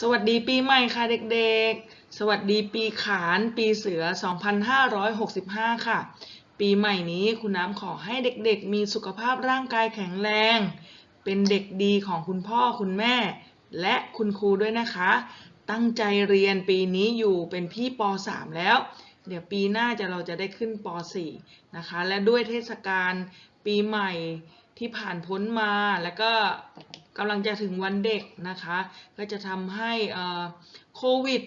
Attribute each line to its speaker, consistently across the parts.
Speaker 1: สวัสดีปีใหม่ค่ะเด็กๆ สวัสดีปีขานปีเสือ 2565 ค่ะ ปีใหม่นี้คุณน้ำขอให้เด็กๆ มีสุขภาพร่างกายแข็งแรง เป็นเด็กดีของคุณพ่อคุณแม่ และคุณครูด้วยนะคะ ตั้งใจเรียนปีนี้อยู่เป็นพี่ป .3 แล้ว เดี๋ยวปีหน้าจะเราจะได้ขึ้นป .4 นะคะ และด้วยเทศกาลปีใหม่ที่ผ่านพ้นมาแล้วก็ กำลังจะถึงวันเด็กนะคะ ก็จะทำให้โควิด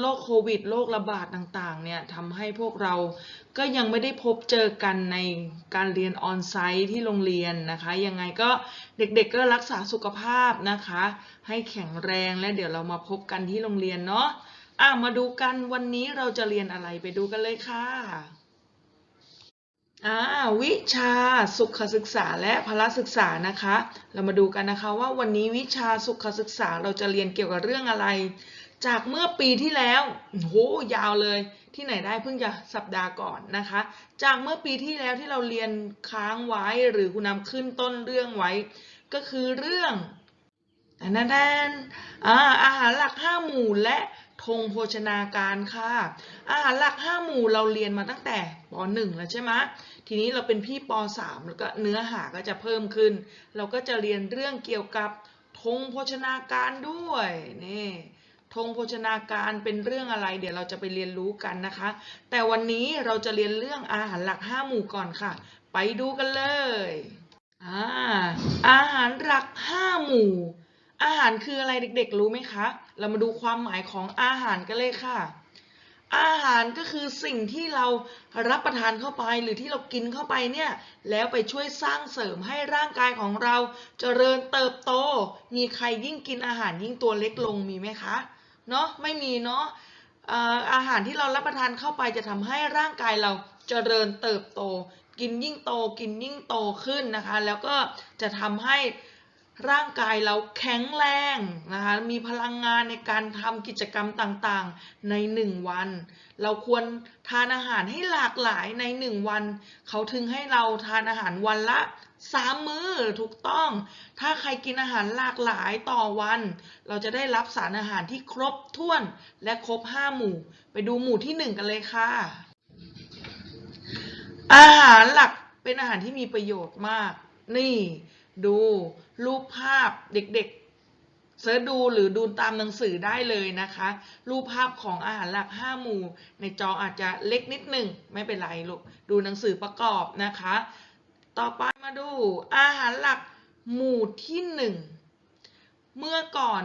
Speaker 1: โรคโควิดโรคระบาดต่างๆเนี่ยทำให้พวกเราก็ยังไม่ได้พบเจอกันในการเรียนออนไซต์ที่โรงเรียนนะคะ ยังไงก็เด็กๆก็รักษาสุขภาพนะคะ ให้แข็งแรงและเดี๋ยวเรามาพบกันที่โรงเรียนเนาะอะมาดูกันวันนี้เราจะเรียนอะไรไปดูกันเลยค่ะ อ่าวิชาสุขศึกษาและพละศึกษานะคะ เรามาดูกันนะคะว่าวันนี้วิชาสุขศึกษาเราจะเรียนเกี่ยวกับเรื่องอะไร จากเมื่อปีที่แล้วโหยาวเลยที่ไหนได้เพิ่งจะสัปดาห์ก่อนนะคะ จากเมื่อปีที่แล้วที่เราเรียนค้างไว้หรือคุณนำขึ้นต้นเรื่องไว้ ก็คือเรื่องอันนั้นอาหารหลักห้าหมู่และ ธงโภชนาการค่ะ อาหารหลักห้าหมู่เราเรียนมาตั้งแต่ป .1 แล้วใช่ไหมทีนี้เราเป็นพี่ป .3 แล้วก็เนื้อหาก็จะเพิ่มขึ้น เราก็จะเรียนเรื่องเกี่ยวกับธงโภชนาการด้วยนี่ธงโภชนาการเป็นเรื่องอะไร เดี๋ยวเราจะไปเรียนรู้กันนะคะ แต่วันนี้เราจะเรียนเรื่องอาหารหลักห้าหมู่ก่อนค่ะ ไปดูกันเลยอ่าอาหารหลักห้าหมู่ อาหารคืออะไรเด็กๆ รู้ไหมคะ เรามาดูความหมายของอาหารกันเลยค่ะ อาหารก็คือสิ่งที่เรารับประทานเข้าไปหรือที่เรากินเข้าไปเนี่ย แล้วไปช่วยสร้างเสริมให้ร่างกายของเราเจริญเติบโต มีใครยิ่งกินอาหารยิ่งตัวเล็กลงมีไหมคะ เนาะไม่มีเนาะอาหารที่เรารับประทานเข้าไปจะทำให้ร่างกายเราเจริญเติบโต กินยิ่งโต กินยิ่งโตขึ้นนะคะ แล้วก็จะทำให้ ร่างกายเราแข็งแรงนะคะ มีพลังงานในการทำกิจกรรมต่างๆ ในหนึ่งวัน เราควรทานอาหารให้หลากหลายในหนึ่งวัน เขาถึงให้เราทานอาหารวันละสามมื้อถูกต้อง ถ้าใครกินอาหารหลากหลายต่อวัน เราจะได้รับสารอาหารที่ครบถ้วนและครบห้าหมู่ ไปดูหมู่ที่หนึ่งกันเลยค่ะ อาหารหลักเป็นอาหารที่มีประโยชน์มาก นี่ ดูรูปภาพเด็กๆเสิร์ชดูหรือดูตามหนังสือได้เลยนะคะ รูปภาพของอาหารหลักห้าหมู่ ในจออาจจะเล็กนิดหนึ่งไม่เป็นไรลูกดูหนังสือประกอบนะคะ ต่อไปมาดูอาหารหลักหมู่ที่หนึ่งเมื่อก่อน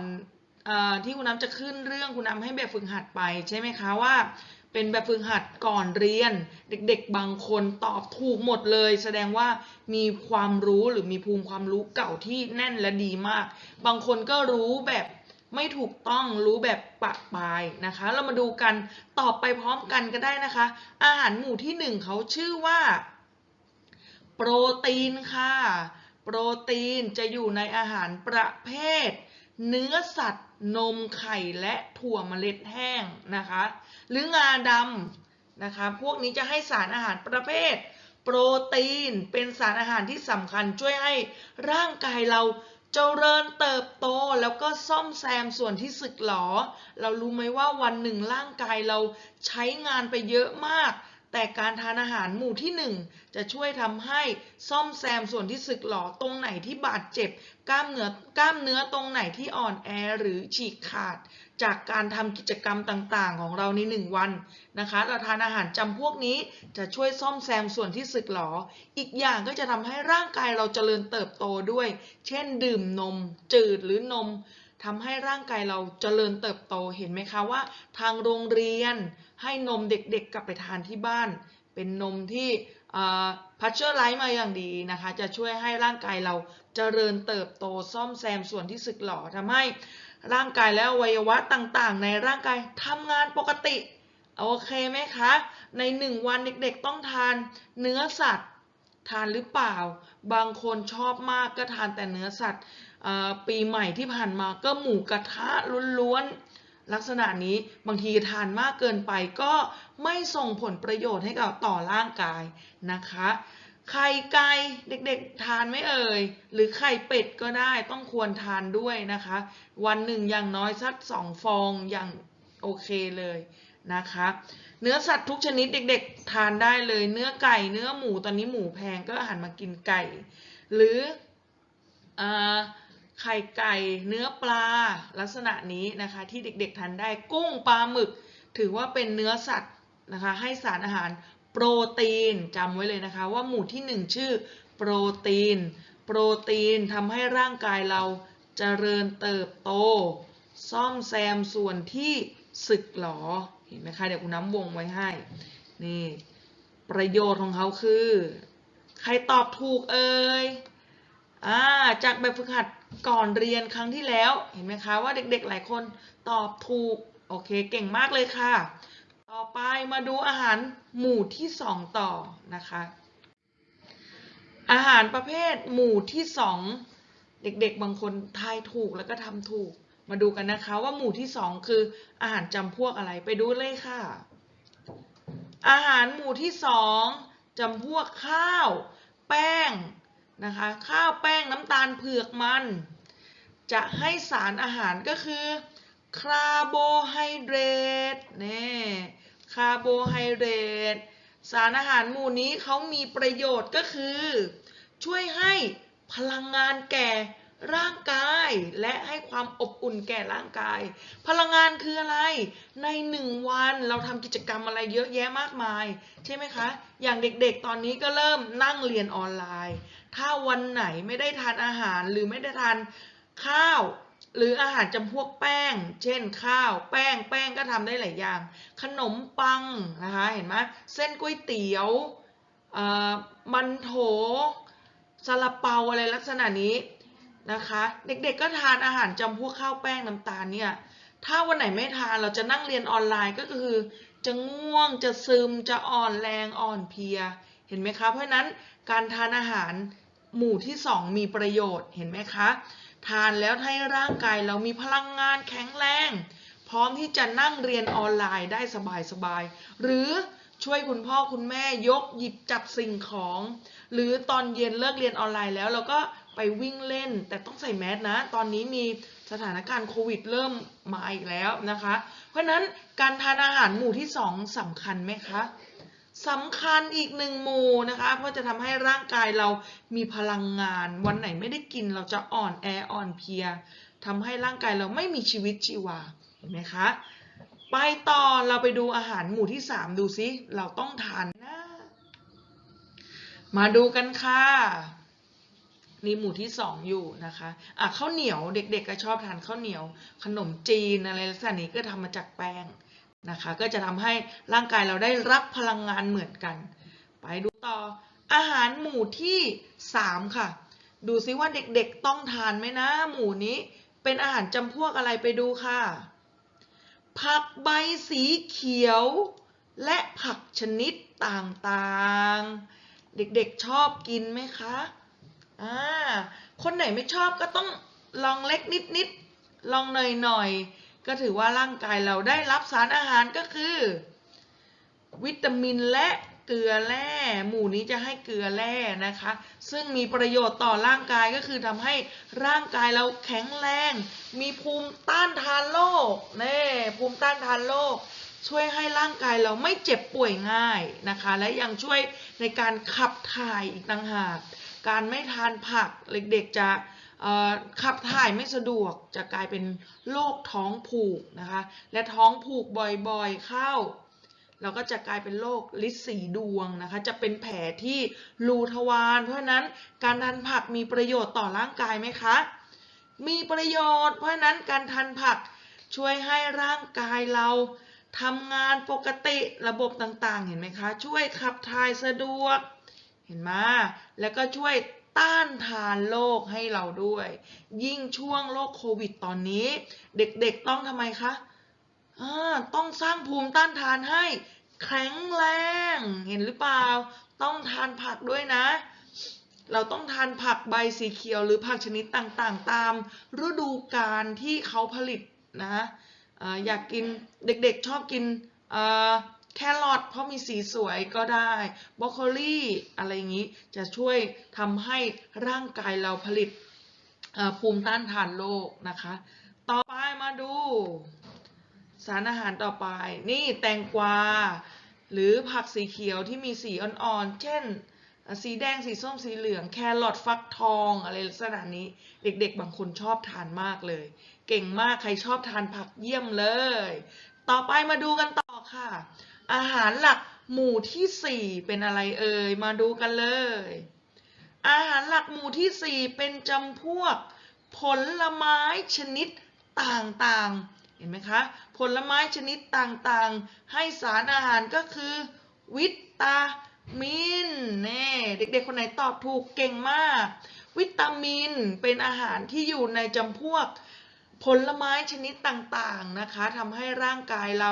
Speaker 1: อที่คุณน้ำจะขึ้นเรื่องคุณน้ำให้แบบฝึกหัดไปใช่ไหมคะว่า เป็นแบบฝึกหัดก่อนเรียน เด็กๆ บางคนตอบถูกหมดเลย แสดงว่ามีความรู้หรือมีภูมิความรู้เก่าที่แน่นและดีมาก บางคนก็รู้แบบไม่ถูกต้องรู้แบบปะปายนะคะ เรามาดูกันตอบไปพร้อมกันก็ได้นะคะ อาหารหมู่ที่หนึ่งเขาชื่อว่า โปรตีนค่ะ โปรตีนจะอยู่ในอาหารประเภท เนื้อสัตว์ นมไข่และถั่วเมล็ดแห้งนะคะ หรืองาดำนะคะ พวกนี้จะให้สารอาหารประเภท โปรตีนเป็นสารอาหารที่สำคัญช่วยให้ร่างกายเราเจริญเติบโตแล้วก็ซ่อมแซมส่วนที่สึกหรอ เรารู้ไหมว่าวันหนึ่งร่างกายเราใช้งานไปเยอะมาก แต่การทานอาหารหมู่ที่หนึ่งจะช่วยทำให้ซ่อมแซมส่วนที่สึกหรอตรงไหนที่บาดเจ็บ กล้ามเนื้อกล้ามเนื้อตรงไหนที่อ่อนแอหรือฉีกขาด จากการทำกิจกรรมต่างๆ ของเราในหนึ่งวันนะคะเราทานอาหารจำพวกนี้จะช่วยซ่อมแซมส่วนที่สึกหรอ อีกอย่างก็จะทำให้ร่างกายเราเจริญเติบโตด้วย เช่น ดื่มนม จืดหรือนมทำให้ร่างกายเราเจริญเติบโตเห็นไหมคะว่า ทางโรงเรียนให้นมเด็กๆกลับไปทานที่บ้าน เป็นนมที่พัชเชอร์ไลท์มาอย่างดีนะคะ จะช่วยให้ร่างกายเราเจริญเติบโตซ่อมแซมส่วนที่สึกหรอทำให้ ร่างกายและอวัยวะต่างๆ ในร่างกายทำงานปกติ โอเคไหมคะ ในหนึ่งวันเด็กๆต้องทานเนื้อสัตว์ ทานหรือเปล่า บางคนชอบมากก็ทานแต่เนื้อสัตว์ ปีใหม่ที่ผ่านมาก็หมูกระทะล้วนๆ ลักษณะนี้บางทีทานมากเกินไปก็ไม่ส่งผลประโยชน์ให้กับต่อร่างกายนะคะ ไข่ไก่เด็กๆทานไม่เอ่ย หรือไข่เป็ดก็ได้ต้องควรทานด้วยนะคะ วันหนึ่งอย่างน้อยสักสองฟองอย่างโอเคเลยนะคะ เนื้อสัตว์ทุกชนิดเด็ก ๆ ทานได้เลย เนื้อไก่เนื้อหมูตอนนี้หมูแพงก็หันมากินไก่ หรืออไข่ไก่เนื้อปลาลักษณะนี้นะคะที่เด็กๆทานได้กุ้งปลาหมึก ถือว่าเป็นเนื้อสัตว์นะคะให้สารอาหาร โปรตีนจำไว้เลยนะคะว่าหมู่ที่หนึ่งชื่อโปรตีน โปรตีนทำให้ร่างกายเราเจริญเติบโต ซ่อมแซมส่วนที่สึกหรอเห็นไหมคะเดี๋ยวคุณน้ำวงไว้ให้นี่ประโยชน์ของเขาคือ ใครตอบถูกเอ่ยอ่าจากแบบฝึกหัดก่อนเรียนครั้งที่แล้วเห็นไหมคะว่าเด็กๆหลายคนตอบถูกโอเคเก่งมากเลยค่ะ ต่อไปมาดูอาหารหมู่ที่สองต่อนะคะ อาหารประเภทหมู่ที่สองเด็กๆ บางคนทายถูกแล้วก็ทำถูก มาดูกันนะคะว่าหมู่ที่สองคืออาหารจำพวกอะไรไปดูเลยค่ะ อาหารหมู่ที่สองจำพวกข้าว แป้งนะคะ ข้าวแป้งน้ำตาลเผือกมัน จะให้สารอาหารก็คือคาร์โบไฮเดรตเนี่ คาร์โบไฮเดรตสารอาหารหมู่นี้เขามีประโยชน์ก็คือ ช่วยให้พลังงานแก่ร่างกายและให้ความอบอุ่นแก่ร่างกาย พลังงานคืออะไร ในหนึ่งวันเราทำกิจกรรมอะไรเยอะแยะมากมาย ใช่ไหมคะ อย่างเด็กๆตอนนี้ก็เริ่มนั่งเรียนออนไลน์ ถ้าวันไหนไม่ได้ทานอาหารหรือไม่ได้ทานข้าว หรืออาหารจำพวกแป้ง เช่นข้าว แป้ง แป้งก็ทำได้หลายอย่าง ขนมปังนะคะ เห็นไหมเส้นก๋วยเตี๋ยวมันโถซาลาเปาอะไรลักษณะนี้นะคะ เด็กๆก็ทานอาหารจำพวกข้าวแป้งน้ำตาลเนี่ย ถ้าวันไหนไม่ทานเราจะนั่งเรียนออนไลน์ก็คือ จะง่วง จะซึม จะอ่อนแรง อ่อนเพลีย เห็นไหมคะ เพราะฉะนั้นการทานอาหารหมู่ที่ 2 มีประโยชน์ เห็นไหมคะ ทานแล้วให้ร่างกายเรามีพลังงานแข็งแรง พร้อมที่จะนั่งเรียนออนไลน์ได้สบายๆ หรือช่วยคุณพ่อคุณแม่ยกหยิบจับสิ่งของ หรือตอนเย็นเลิกเรียนออนไลน์แล้วเราก็ไปวิ่งเล่น แต่ต้องใส่แมสนะ ตอนนี้มีสถานการณ์โควิดเริ่มมาอีกแล้วนะคะ เพราะนั้นการทานอาหารหมู่ที่ 2สำคัญไหมคะ สำคัญอีกหนึ่งหมู่นะคะ เพราะจะทำให้ร่างกายเรามีพลังงาน วันไหนไม่ได้กินเราจะอ่อนแออ่อนเพลียทำให้ร่างกายเราไม่มีชีวิตชีวา เห็นไหมคะ ไปต่อเราไปดูอาหารหมู่ที่ 3 ดูซิ เราต้องทานนะ มาดูกันค่ะนี่หมู่ที่ 2 อยู่นะคะ อะข้าวเหนียวเด็กๆก็ชอบทานข้าวเหนียว ขนมจีนอะไรลักษณะนี้ก็ทำมาจากแป้ง นะคะก็จะทำให้ร่างกายเราได้รับพลังงานเหมือนกัน ไปดูต่ออาหารหมู่ที่ 3 ค่ะ ดูซิว่าเด็กๆต้องทานไหมนะ หมู่นี้เป็นอาหารจำพวกอะไรไปดูค่ะ ผักใบสีเขียว และผักชนิดต่างๆ เด็กๆชอบกินไหมคะอ่าคนไหนไม่ชอบก็ต้องลองเล็กนิดๆลองหน่อยๆ ก็ถือว่าร่างกายเราได้รับสารอาหารก็คือ วิตามินและเกลือแร่หมู่นี้จะให้เกลือแร่นะคะ ซึ่งมีประโยชน์ต่อร่างกายก็คือทำให้ร่างกายเราแข็งแรง มีภูมิต้านทานโรคเน่ภูมิต้านทานโรคช่วยให้ร่างกายเราไม่เจ็บป่วยง่ายนะคะ และยังช่วยในการขับถ่ายอีกต่างหาก การไม่ทานผักเด็กๆจะ ขับถ่ายไม่สะดวกจะกลายเป็นโรคท้องผูกนะคะ และท้องผูกบ่อยๆเข้า เราก็จะกลายเป็นโรคลิสีดวงนะคะ จะเป็นแผลที่รูทวารเพราะนั้นการทานผักมีประโยชน์ต่อร่างกายไหมคะ มีประโยชน์ เพราะฉะนั้นการทานผักช่วยให้ร่างกายเราทำงานปกติระบบต่างๆ เห็นไหมคะ ช่วยขับถ่ายสะดวก เห็นไหมแล้วก็ช่วย ต้านทานโรคให้เราด้วย ยิ่งช่วงโรคโควิดตอนนี้ เด็กๆต้องทำไมคะต้องสร้างภูมิต้านทานให้แข็งแรง เห็นหรือเปล่า ต้องทานผักด้วยนะ เราต้องทานผักใบสีเขียวหรือผักชนิดต่างๆ ตามฤดูกาลที่เขาผลิตนะออยากกินเด็กๆชอบกินอ แครอทเพราะมีสีสวยก็ได้บรอกโคลีอะไรอย่างนี้จะช่วยทำให้ร่างกายเราผลิตภูมิต้านทานโรคนะคะ ต่อไปมาดู สารอาหารต่อไป นี่แตงกวา หรือผักสีเขียวที่มีสีอ่อนๆ เช่น สีแดง สีส้ม สีเหลือง แครอทฟักทอง อะไรลักษณะนี้ เด็กๆ บางคนชอบทานมากเลย เก่งมาก ใครชอบทานผักเยี่ยมเลย ต่อไปมาดูกันต่อค่ะ อาหารหลักหมู่ที่ 4 เป็นอะไรเอ่ย มาดูกันเลย อาหารหลักหมู่ที่ 4 เป็นจำพวก ผลไม้ชนิดต่างๆ เห็นไหมคะ ผลไม้ชนิดต่างๆ ให้สารอาหารก็คือ วิตามินแน่เด็กๆ คนไหนตอบถูกเก่งมาก วิตามินเป็นอาหารที่อยู่ในจำพวก ผลไม้ชนิดต่างๆนะคะทำให้ร่างกายเรา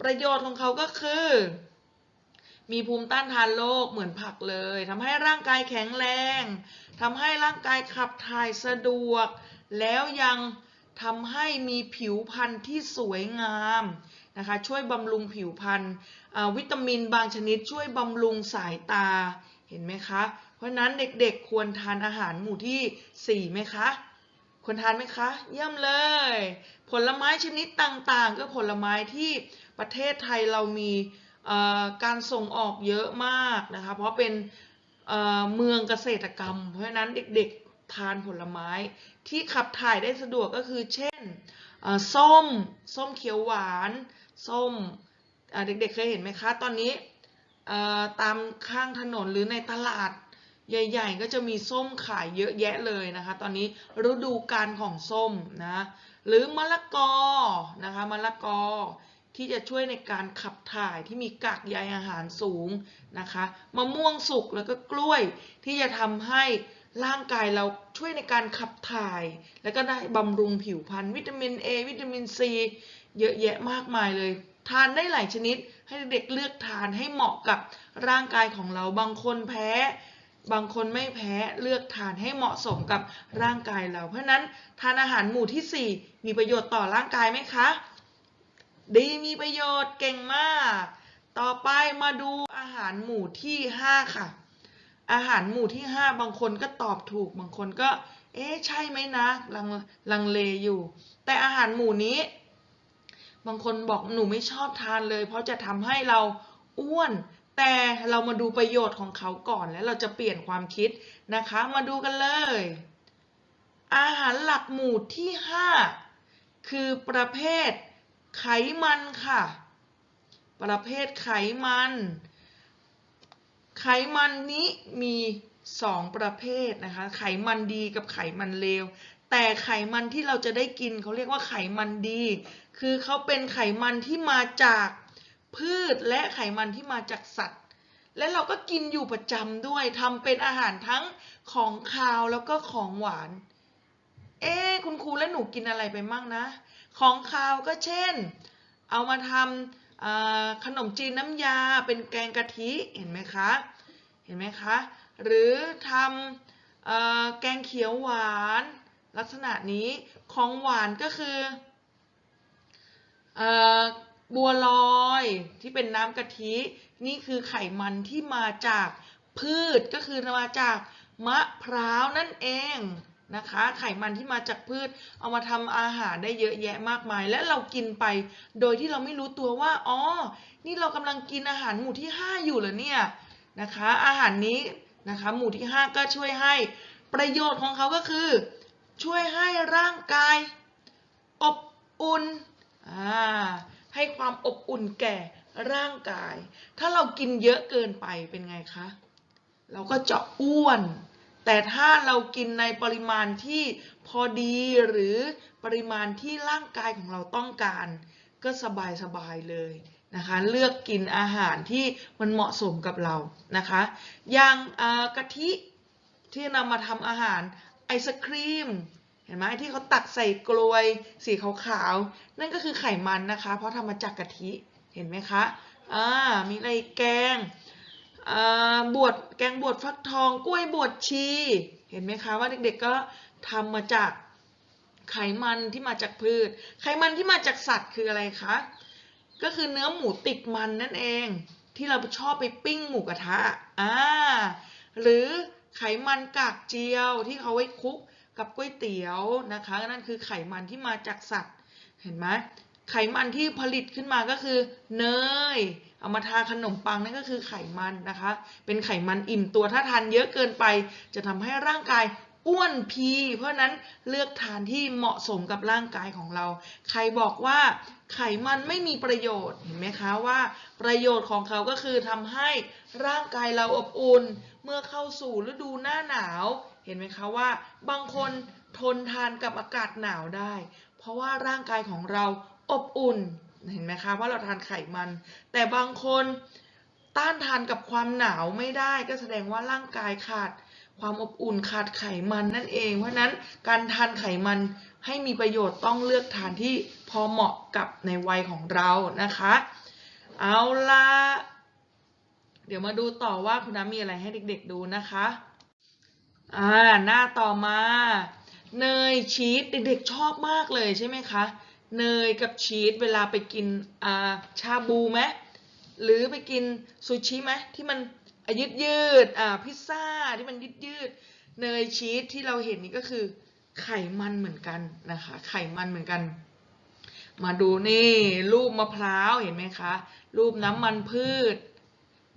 Speaker 1: ประโยชน์ของเขาก็คือ มีภูมิต้านทานโรคเหมือนผักเลยทำให้ร่างกายแข็งแรงทำให้ร่างกายขับถ่ายสะดวก แล้วยังทำให้มีผิวพรรณที่สวยงามนะคะช่วยบำรุงผิวพรรณวิตามินบางชนิดช่วยบำรุงสายตาเห็นไหมคะ เพราะฉะนั้นเด็กๆควรทานอาหารหมู่ที่ 4 ไหมคะควรทานไหมคะ เยี่ยมเลย ผลไม้ชนิดต่างๆ ก็ผลไม้ที่ ประเทศไทยเรามีการส่งออกเยอะมากนะคะ เพราะเป็นเมืองเกษตรกรรม เพราะฉะนั้นเด็กๆทานผลไม้ที่ขับถ่ายได้สะดวกก็คือเช่นส้ม ส้มเขียวหวาน ส้มเด็กๆเคยเห็นไหมคะ ตอนนี้ตามข้างถนนหรือในตลาดใหญ่ๆ ก็จะมีส้มขายเยอะแยะเลยนะคะ ตอนนี้ฤดูกาลของส้มนะ หรือมะละกอนะคะ มะละกอ ที่จะช่วยในการขับถ่ายที่มีกากใยอาหารสูงนะคะมะม่วงสุกแล้วก็กล้วยที่จะทำให้ร่างกายเราช่วยในการขับถ่าย แล้วก็ได้บำรุงผิวพรรณวิตามิน A วิตามิน C เยอะแยะมากมายเลย ทานได้หลายชนิดให้เด็กเลือกทานให้เหมาะกับร่างกายของเราบางคนแพ้ บางคนไม่แพ้เลือกทานให้เหมาะสมกับร่างกายเรา เพราะฉะนั้นทานอาหารหมู่ที่ 4 มีประโยชน์ต่อร่างกายไหมคะ ดีมีประโยชน์เก่งมาก ต่อไปมาดูอาหารหมู่ที่ 5 ค่ะ อาหารหมู่ที่ 5 บางคนก็ตอบถูก บางคนก็ เอ๊ะใช่ไหมนะลังลังเลอยู่ แต่อาหารหมู่นี้ บางคนบอกหนูไม่ชอบทานเลย เพราะจะทำให้เราอ้วน แต่เรามาดูประโยชน์ของเขาก่อนแล้วเราจะเปลี่ยนความคิดนะคะ มาดูกันเลย อาหารหลักหมู่ที่ 5 คือประเภท ไขมันค่ะ ประเภทไขมัน ไขมันนี้มี2ประเภทนะคะ ไขมันดีกับไขมันเลว แต่ไขมันที่เราจะได้กินเขาเรียกว่าไขมันดี คือเขาเป็นไขมันที่มาจากพืชและไขมันที่มาจากสัตว์ และเราก็กินอยู่ประจำด้วยทำเป็นอาหารทั้งของคาวแล้วก็ของหวาน เอ๊คุณครูและหนูกินอะไรไปมั่งนะ ของคาวก็เช่น เอามาทำขนมจีนน้ำยาเป็นแกงกะทิเห็นไหมคะเห็นไหมคะหรือทำอแกงเขียวหวานลักษณะนี้ของหวานก็คืออบัวลอยที่เป็นน้ำกะทินี่คือไขมันที่มาจากพืชก็คือมาจากมะพร้าวนั่นเอง นะคะ ไขมันที่มาจากพืช เอามาทำอาหารได้เยอะแยะมากมาย และเรากินไปโดยที่เราไม่รู้ตัวว่า อ๋อ นี่เรากำลังกินอาหารหมู่ที่ 5 อยู่เหรอเนี่ยนะคะ อาหารนี้นะคะหมู่ที่ 5 ก็ช่วยให้ประโยชน์ของเขาก็คือ ช่วยให้ร่างกาย อบอุ่นอ่าให้ความอบอุ่นแก่ร่างกาย ถ้าเรากินเยอะเกินไปเป็นไงคะ เราก็จะอ้วน แต่ถ้าเรากินในปริมาณที่พอดีหรือปริมาณที่ร่างกายของเราต้องการ ก็สบายๆเลยนะคะ เลือกกินอาหารที่มันเหมาะสมกับเรานะคะ อย่างกะทิที่นำมาทำอาหารไอศครีมเห็นไหมที่เขาตักใส่กลวยสีขาวๆนั่นก็คือไขมันนะคะ เพราะทำมาจากกะทิเห็นไหมคะอ่ามีอะไรแกง บวชแกงบวชฟักทองกล้วยบวชชี เห็นไหมคะว่าเด็กๆก็ทำมาจากไขมันที่มาจากพืช ไขมันที่มาจากสัตว์คืออะไรคะ ก็คือเนื้อหมูติดมันนั่นเอง ที่เราชอบไปปิ้งหมูกระทะอ่าหรือไขมันกากเจียวที่เขาไว้คลุกกับก๋วยเตี๋ยวนะคะนั่นคือไขมันที่มาจากสัตว์ เห็นไหมไขมันที่ผลิตขึ้นมาก็คือเนย เอามาทาขนมปังนั่นก็คือไขมันนะคะ เป็นไขมันอิ่มตัวถ้าทานเยอะเกินไป จะทำให้ร่างกายอ้วนพี เพราะฉะนั้นเลือกทานที่เหมาะสมกับร่างกายของเรา ใครบอกว่าไขมันไม่มีประโยชน์เห็นไหมคะว่า ประโยชน์ของเขาก็คือทำให้ร่างกายเราอบอุ่น เมื่อเข้าสู่ฤดูหน้าหนาว เห็นไหมคะว่า บางคนทนทานกับอากาศหนาวได้ เพราะว่าร่างกายของเราอบอุ่น เห็นไหมคะว่าเราทานไขมัน แต่บางคนต้านทานกับความหนาวไม่ได้ ก็แสดงว่าร่างกายขาดความอบอุ่นขาดไขมันนั่นเอง เพราะนั้นการทานไขมันให้มีประโยชน์ต้องเลือกทานที่พอเหมาะกับในวัยของเรานะคะ เอาละเดี๋ยวมาดูต่อว่าคุณน้ำมีอะไรให้เด็กๆดูนะคะอ่าหน้าต่อมา เนยชีสเด็กๆชอบมากเลยใช่ไหมคะ เนยกับชีสเวลาไปกินอาชาบูไหมหรือไปกินซูชิไหมที่มันอะยืดยืดอาพิซซ่าที่มันยืดยืดเนยชีสที่เราเห็นนี่ก็คือไขมันเหมือนกันนะคะไขมันเหมือนกัน มาดูนี่รูปมะพร้าวเห็นไหมคะรูปน้ำมันพืช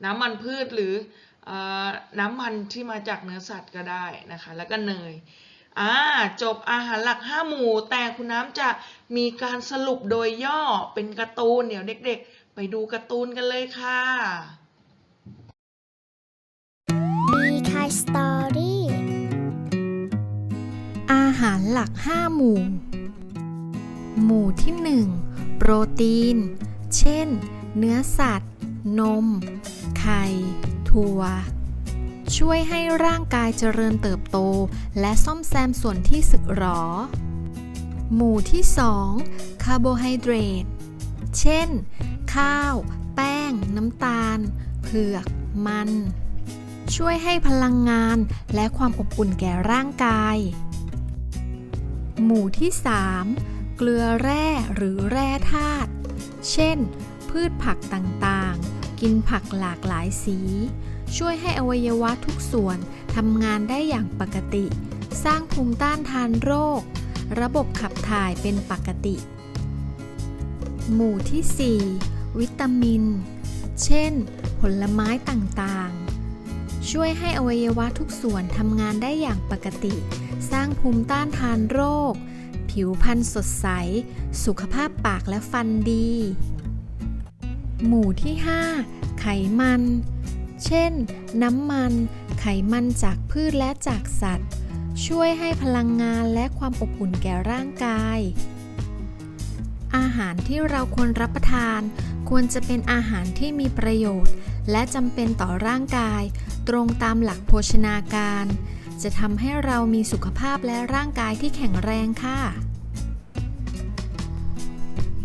Speaker 1: น้ำมันพืชหรืออน้ำมันที่มาจากเนื้อสัตว์ก็ได้นะคะ แล้วก็เนย อ่าจบอาหารหลักห้าหมู่ แต่คุณน้ำจะมีการสรุปโดยย่อเป็นการ์ตูน เดี๋ยวเด็กๆ ไปดูการ์ตูนกันเลยค่ะ
Speaker 2: มีคายสตอรี่
Speaker 3: อาหารหลัก 5 หมู่ หมู่ที่ 1 โปรตีน เช่น เนื้อสัตว์ นม ไข่ ถั่ว ช่วยให้ร่างกายเจริญเติบโต และซ่อมแซมส่วนที่สึกหรอ หมู่ที่ 2 คาร์โบไฮเดรต เช่น ข้าว แป้ง น้ำตาล เผือก มัน ช่วยให้พลังงานและความอบอุ่นแก่ร่างกาย หมู่ที่ 3 เกลือแร่หรือแร่ธาตุ เช่น พืชผักต่างๆ กินผักหลากหลายสี ช่วยให้อวัยวะทุกส่วนทำงานได้อย่างปกติ สร้างภูมิต้านทานโรค ระบบขับถ่ายเป็นปกติ หมู่ที่ 4 วิตามิน เช่น ผลไม้ต่างๆ ช่วยให้อวัยวะทุกส่วนทำงานได้อย่างปกติ สร้างภูมิต้านทานโรค ผิวพรรณสดใส สุขภาพปากและฟันดี หมู่ที่ 5 ไขมัน เช่น น้ำมัน ไขมันจากพืชและจากสัตว์ ช่วยให้พลังงานและความอบอุ่นแก่ร่างกาย อาหารที่เราควรรับประทาน ควรจะเป็นอาหารที่มีประโยชน์ และจำเป็นต่อร่างกาย ตรงตามหลักโภชนาการ จะทำให้เรามีสุขภาพและร่างกายที่แข็งแรงค่ะ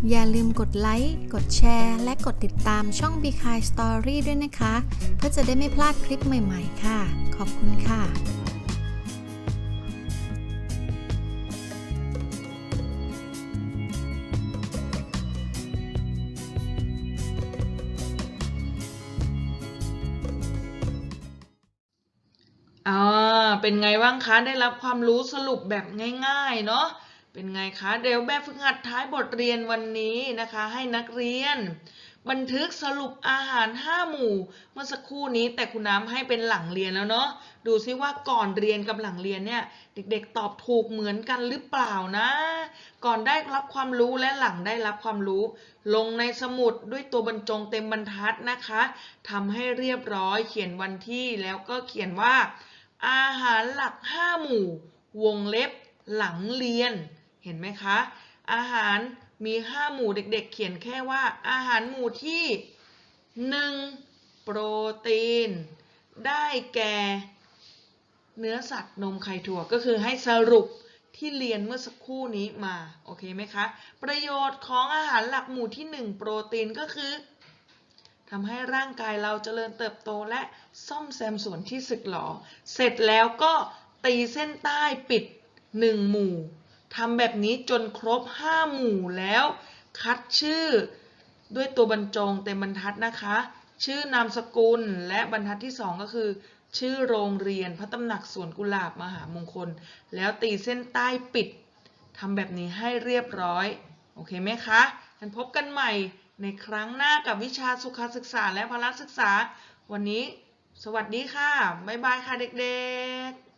Speaker 3: อย่าลืมกดไลค์ กดแชร์ และกดติดตามช่อง b e k i Story ด้วยนะคะ เพื่อจะได้ไม่พลาดคลิปใหม่ๆ ค่ะ ขอบคุณค่ะ
Speaker 1: อ่าเป็นไงบ้างคะ ได้รับความรู้สรุปแบบง่าย ๆ เนาะ เป็นไงคะ เดี๋ยวแบบฝึกหัดท้ายบทเรียนวันนี้นะคะ ให้นักเรียน บันทึกสรุปอาหาร 5 หมู่ เมื่อสักครู่นี้แต่คุณน้ำให้เป็นหลังเรียนแล้วเนาะดูซิว่าก่อนเรียนกับหลังเรียนเนี่ยเด็กๆตอบถูกเหมือนกันหรือเปล่านะ ก่อนได้รับความรู้และหลังได้รับความรู้ ลงในสมุดด้วยตัวบรรจงเต็มบรรทัดนะคะทำให้เรียบร้อยเขียนวันที่แล้วก็เขียนว่า อาหารหลัก 5 หมู่ วงเล็บหลังเรียน เห็นไหมคะ อาหารมี 5 หมู่เด็กๆ เขียนแค่ว่า อาหารหมู่ที่ 1 โปรตีน ได้แก่ เนื้อสัตว์นมไข่ถั่วก็คือให้สรุปที่เรียนเมื่อสักครู่นี้มา โอเคไหมคะ ประโยชน์ของอาหารหลักหมู่ที่ 1 โปรตีนก็คือทำให้ร่างกายเราเจริญเติบโตและซ่อมแซมส่วนที่สึกหรอ เสร็จแล้วก็ตีเส้นใต้ปิด 1 หมู่ ทำแบบนี้จนครบ 5 หมู่แล้ว คัดชื่อ ด้วยตัวบรรจงเต็มบรรทัดนะคะ ชื่อนามสกุลและบรรทัดที่สองก็คือ ชื่อโรงเรียนพระตำหนักสวนกุหลาบมหามงคล แล้วตีเส้นใต้ปิดทำแบบนี้ให้เรียบร้อย โอเคไหมคะกันพบกันใหม่ในครั้งหน้ากับวิชาสุขศึกษาและพละศึกษา วันนี้ สวัสดีค่ะ บ๊ายบายค่ะเด็กๆ